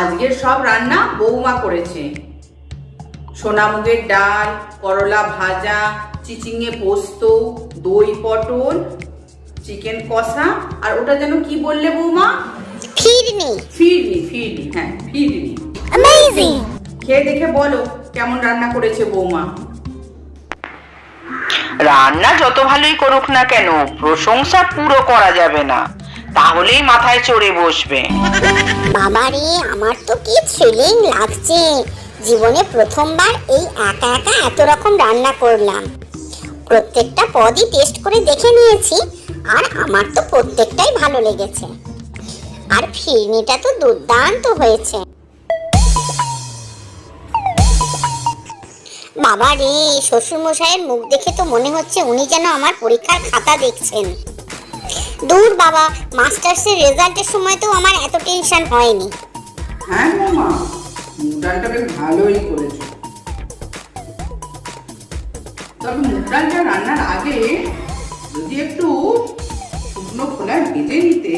আজকের সব রান্না বৌমা করেছে। সোনামুগের ডাল করলা ভাজা চিচিঙে পোস্ত দই পটল চিকেন কষা আর ওটা যেন কি বললে বৌমা? ফিরনি। ফিরনি ফিরনি হ্যাঁ ফিরনি। অ্যামেজিং খেয়ে দেখে বলো কেমন রান্না করেছে বৌমা। রান্না যত ভালোই করুক না কেন প্রশংসা পুরো করা যাবে না। তাহলেই মাথায় চড়ে বসবে। বাবারে, আমার তো কি থ্রিলিং লাগছে। জীবনে প্রথমবার এই একা একা এত রকম রান্না করলাম। প্রত্যেকটা পদই টেস্ট করে দেখে নিয়েছি, আর আমার তো প্রত্যেকটাই ভালো লেগেছে। আর ফিরনিটা তো দুর্দান্ত হয়েছে। বাবা রে শ্বশুরমশাইয়ের মুখ দেখে তো মনে হচ্ছে উনি যেন আমার পরীক্ষার খাতা দেখছেন। দূর বাবা মাস্টার্সের রেজাল্টের সময় তো আমার এত টেনশন হয়নি। হ্যাঁ বৌমা মুগ ডালটা বেশ ভালোই করেছ। তবে মুগ ডালটা রান্নার আগে যদি একটু শুকনো খোলায় ভেজে নিতে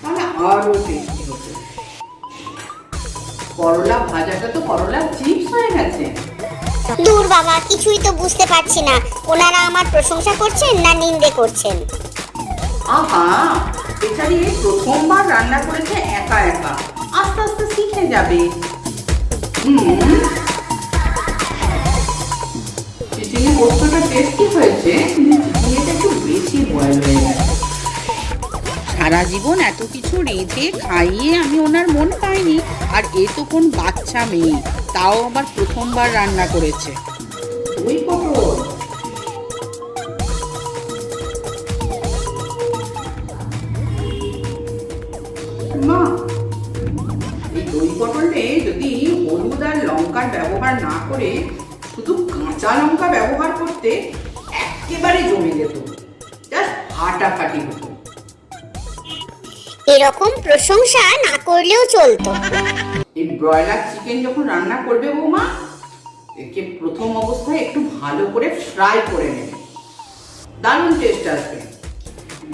তাহলে আরও টেস্টি হতো। করলা ভাজাটা তো করলা চিপস হয়ে গেছে। দূর বাবা কিছুই তো বুঝতে পারছি না। ওনারা আমার প্রশংসা করছেন না নিন্দে করছেন? আহা বেচারি প্রথমবার রান্না করেছে একা একা। আস্তে আস্তে শিখে যাবে। চিচিংয়ে পোস্তটা টেস্টি হয়েছে? কিন্তু একটু বেশি বয়েল হয়ে গেছে। সারা জীবন এত কিছু রেঁধে খাইয়ে আমি ওনার মন পাইনি। আর এ তো কোন বাচ্চা মেয়ে, তাও আবার প্রথমবার রান্না করেছে। ওই পটল। লঙ্কার ব্যবহার না করে শুধু কাঁচা লঙ্কা ব্যবহার করতে একেবারে জমে যেত জাস্ট ফাটাফাটি হতো। এরকম প্রশংসা না করলেও চলতো। এই ব্রয়লার চিকেন যখন রান্না করবে বৌমা একে প্রথম অবস্থায় একটু ভালো করে ফ্রাই করে নেবে। দারুণ টেস্ট আসবে।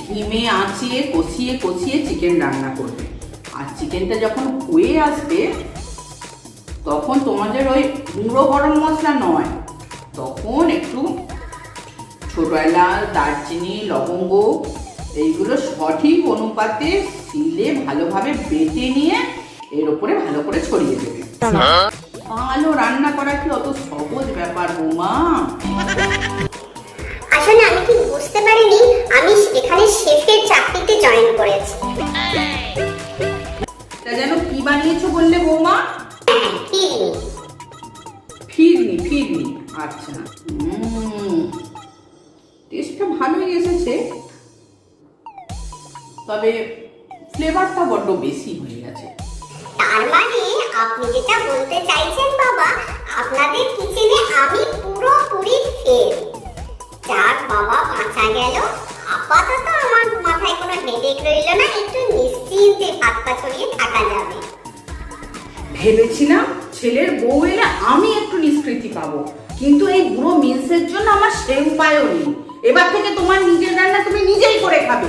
ঘিমে আঁচিয়ে কষিয়ে কষিয়ে চিকেন রান্না করবে। আর চিকেনটা যখন হয়ে আসবে তখন তোমাদের ওই গুঁড়ো গরম মশলা নয়। তখন একটু ছোট এলাচ দারচিনি লবঙ্গ এইগুলো সঠিক অনুপাতে শিলে ভালোভাবে বেটে নিয়ে এর উপরে ভালো করে ছড়িয়ে দেবে। ভালো রান্না করা কি অত সহজ ব্যাপার বৌমা? আসলে আমি ঠিক বুঝতে পারিনি। আমি এখানে শেফের চাকরিতে জয়েন করেছি। তা যেন কি বানিয়েছো বললে বৌমা? আচ্ছা। টেস্টটা ভালোই এসেছে। তবে ফ্লেভারটা বড্ড বেশি হয়ে গেছে। তার মানে আপনি যেটা বলতে চাইছেন বাবা আপনাদের কিচেনে আমি পুরোপুরি ফেল যাক বাবা বাঁচা গেল। আপাতত আমার মাথায় কোনো হেডেক রইল না একটু নিশ্চিন্তে ভাত পা ছড়িয়ে থাকা যাবে। ভেবেছিলাম ছেলের বউ এলে আমি একটু নিষ্কৃতি পাবো। কিন্তু এই বুড়ো মিলসের জন্য আমার সে উপায়ও নেই এবার থেকে তোমার নিজের রান্না তুমি নিজেই করে খাবে।